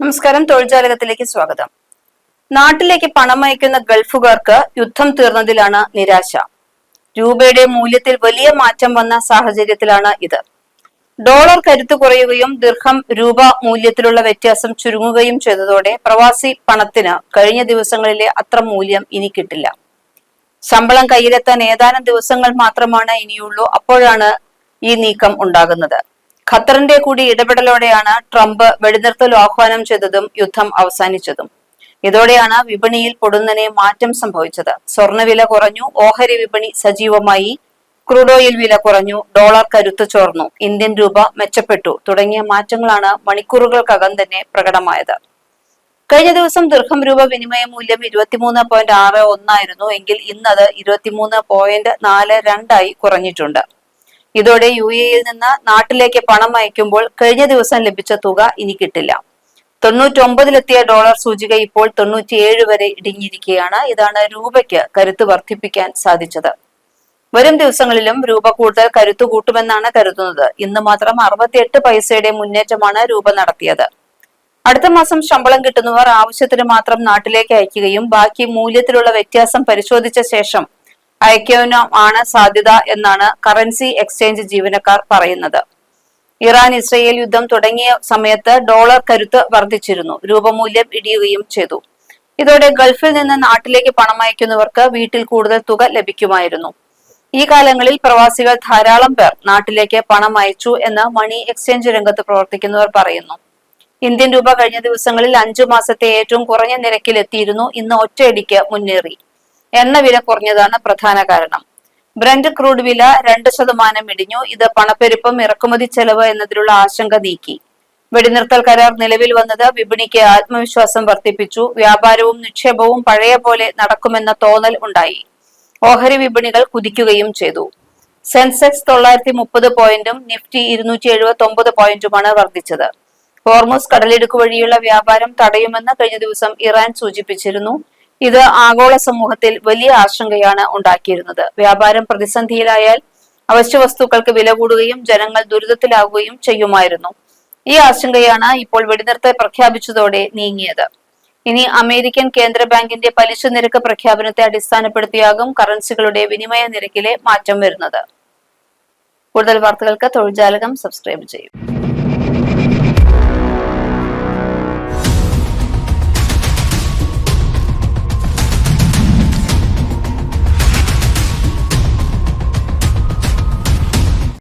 നമസ്കാരം. തൊഴിൽജാലകത്തിലേക്ക് സ്വാഗതം. നാട്ടിലേക്ക് പണം അയക്കുന്ന ഗൾഫുകാർക്ക് യുദ്ധം തീർന്നതിലാണ് നിരാശ. രൂപയുടെ മൂല്യത്തിൽ വലിയ മാറ്റം വന്ന സാഹചര്യത്തിലാണ് ഇത്. ഡോളർ കരുത്ത് കുറയുകയും ദീർഘം രൂപ മൂല്യത്തിലുള്ള വ്യത്യാസം ചുരുങ്ങുകയും ചെയ്തതോടെ പ്രവാസി പണത്തിന് കഴിഞ്ഞ ദിവസങ്ങളിലെ അത്ര മൂല്യം ഇനി കിട്ടില്ല. ശമ്പളം കയ്യിലെത്താൻ ഏതാനും ദിവസങ്ങൾ മാത്രമാണ് ഇനിയുള്ളൂ. അപ്പോഴാണ് ഈ നീക്കം ഉണ്ടാകുന്നത്. ഖത്തറിന്റെ കൂടി ഇടപെടലോടെയാണ് ട്രംപ് വെടിനിർത്തൽ ആഹ്വാനം ചെയ്തതും യുദ്ധം അവസാനിച്ചതും. ഇതോടെയാണ് വിപണിയിൽ പൊടുന്നനെ മാറ്റം സംഭവിച്ചത്. സ്വർണവില കുറഞ്ഞു ഓഹരി വിപണി സജീവമായി. ക്രൂഡ് ഓയിൽ വില കുറഞ്ഞു ഡോളർ കരുത്ത് ചോർന്നു ഇന്ത്യൻ രൂപ മെച്ചപ്പെട്ടു തുടങ്ങിയ മാറ്റങ്ങളാണ് മണിക്കൂറുകൾക്കകം തന്നെ പ്രകടമായത്. കഴിഞ്ഞ ദിവസം ദീർഘം രൂപ വിനിമയ മൂല്യം ഇരുപത്തിമൂന്ന് പോയിന്റ് ആറ് ഒന്നായിരുന്നു എങ്കിൽ ഇന്നത് ഇരുപത്തിമൂന്ന് പോയിന്റ് നാല് രണ്ടായി കുറഞ്ഞിട്ടുണ്ട്. ഇതോടെ യു എയിൽ നിന്ന് നാട്ടിലേക്ക് പണം അയക്കുമ്പോൾ കഴിഞ്ഞ ദിവസം ലഭിച്ച തുക ഇനി കിട്ടില്ല. തൊണ്ണൂറ്റൊമ്പതിലെത്തിയ ഡോളർ സൂചിക ഇപ്പോൾ തൊണ്ണൂറ്റിയേഴ് വരെ ഇടിഞ്ഞിരിക്കുകയാണ്. ഇതാണ് രൂപയ്ക്ക് കരുത്ത് വർദ്ധിപ്പിക്കാൻ സാധിച്ചത്. വരും ദിവസങ്ങളിലും രൂപ കൂടുതൽ കരുത്തു കൂട്ടുമെന്നാണ് കരുതുന്നത്. ഇന്ന് മാത്രം അറുപത്തിയെട്ട് പൈസയുടെ മുന്നേറ്റമാണ് രൂപ നടത്തിയത്. അടുത്ത മാസം ശമ്പളം കിട്ടുന്നവർ ആവശ്യത്തിന് മാത്രം നാട്ടിലേക്ക് അയക്കുകയും ബാക്കി മൂല്യത്തിലുള്ള വ്യത്യാസം പരിശോധിച്ച ശേഷം അയക്കാനാണ് സാധ്യത എന്നാണ് കറൻസി എക്സ്ചേഞ്ച് ജീവനക്കാർ പറയുന്നത്. ഇറാൻ ഇസ്രയേൽ യുദ്ധം തുടങ്ങിയ സമയത്ത് ഡോളർ കരുത്ത് വർദ്ധിച്ചിരുന്നു. രൂപമൂല്യം ഇടിയുകയും ചെയ്തു. ഇതോടെ ഗൾഫിൽ നിന്ന് നാട്ടിലേക്ക് പണം അയക്കുന്നവർക്ക് വീട്ടിൽ കൂടുതൽ തുക ലഭിക്കുമായിരുന്നു. ഈ കാലങ്ങളിൽ പ്രവാസികൾ ധാരാളം പേർ നാട്ടിലേക്ക് പണം അയച്ചു എന്ന് മണി എക്സ്ചേഞ്ച് രംഗത്ത് പ്രവർത്തിക്കുന്നവർ പറയുന്നു. ഇന്ത്യൻ രൂപ കഴിഞ്ഞ ദിവസങ്ങളിൽ അഞ്ചു മാസത്തെ ഏറ്റവും കുറഞ്ഞ നിരക്കിൽ എത്തിയിരുന്നു ഇന്ന് ഒറ്റയടിക്ക് മുന്നേറി. എണ്ണ വില കുറഞ്ഞതാണ് പ്രധാന കാരണം. ബ്രന്റ് ക്രൂഡ് വില രണ്ട് ശതമാനം ഇടിഞ്ഞു. ഇത് പണപ്പെരുപ്പം ഇറക്കുമതി ചെലവ് എന്നതിലുള്ള ആശങ്ക നീക്കി. വെടിനിർത്തൽ കരാർ നിലവിൽ വന്നത് വിപണിക്ക് ആത്മവിശ്വാസം വർദ്ധിപ്പിച്ചു. വ്യാപാരവും നിക്ഷേപവും പഴയ പോലെ നടക്കുമെന്ന തോന്നൽ ഉണ്ടായി. ഓഹരി വിപണികൾ കുതിക്കുകയും ചെയ്തു. സെൻസെക്സ് തൊള്ളായിരത്തി മുപ്പത് പോയിന്റും നിഫ്റ്റി ഇരുന്നൂറ്റി എഴുപത്തി ഒമ്പത് പോയിന്റുമാണ് വർദ്ധിച്ചത്. ഹോർമോസ് കടലിടുക്ക് വഴിയുള്ള വ്യാപാരം തടയുമെന്ന് കഴിഞ്ഞ ദിവസം ഇറാൻ സൂചിപ്പിച്ചിരുന്നു. ഇത് ആഗോള സമൂഹത്തിൽ വലിയ ആശങ്കയാണ് ഉണ്ടാക്കിയിരുന്നത്. വ്യാപാരം പ്രതിസന്ധിയിലായാൽ അവശ്യ വസ്തുക്കൾക്ക് വില കൂടുകയും ജനങ്ങൾ ദുരിതത്തിലാവുകയും ചെയ്യുമായിരുന്നു. ഈ ആശങ്കയാണ് ഇപ്പോൾ വെടിനിർത്തൽ പ്രഖ്യാപിച്ചതോടെ നീങ്ങിയത്. ഇനി അമേരിക്കൻ കേന്ദ്ര ബാങ്കിന്റെ പലിശ നിരക്ക് പ്രഖ്യാപനത്തെ അടിസ്ഥാനപ്പെടുത്തിയാകും കറൻസികളുടെ വിനിമയ നിരക്കിലെ മാറ്റം വരുന്നത്. കൂടുതൽ വാർത്തകൾക്ക് തൊഴിൽജാലകം സബ്സ്ക്രൈബ് ചെയ്യും.